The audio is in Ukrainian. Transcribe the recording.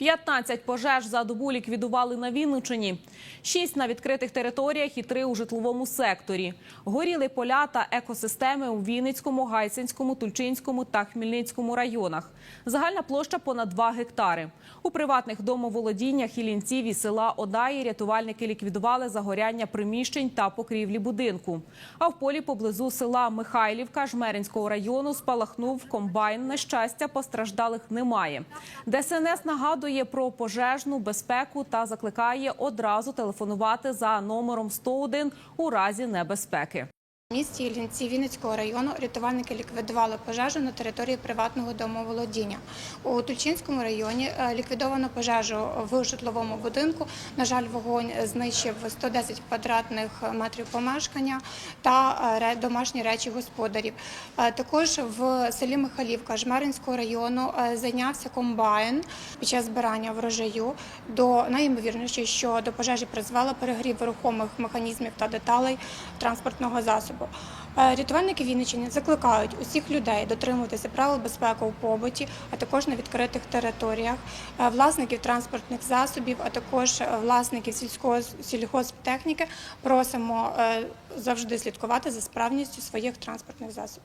15 пожеж за добу ліквідували на Вінниччині, 6 на відкритих територіях і 3 у житловому секторі. Горіли поля та екосистеми у Вінницькому, Гайсинському, Тульчинському та Хмельницькому районах. Загальна площа понад 2 гектари. У приватних домоволодіннях Ілінців і села Одаї рятувальники ліквідували загоряння приміщень та покрівлі будинку. А в полі поблизу села Михайлівка Жмеринського району спалахнув комбайн. На щастя, постраждалих немає. ДСНС нагадує про пожежну безпеку та закликає одразу телефонувати за номером 101 у разі небезпеки. В місті Іллінці Вінницького району рятувальники ліквідували пожежу на території приватного домоволодіння. У Тульчинському районі е, ліквідовано пожежу в житловому будинку. На жаль, вогонь знищив 110 квадратних метрів помешкання та е, домашні речі господарів. Е, Також в селі Михайлівка Жмеринського району зайнявся комбайн під час збирання врожаю. До найімовірніше, що до пожежі призвела перегрів рухомих механізмів та деталей транспортного засобу. Е, Рятувальники Вінниччини закликають усіх людей дотримуватися правил безпеки у побуті, а також на відкритих територіях, е, власників транспортних засобів, а також е, власників сільського сільгосптехніки. Просимо е, завжди слідкувати за справністю своїх транспортних засобів.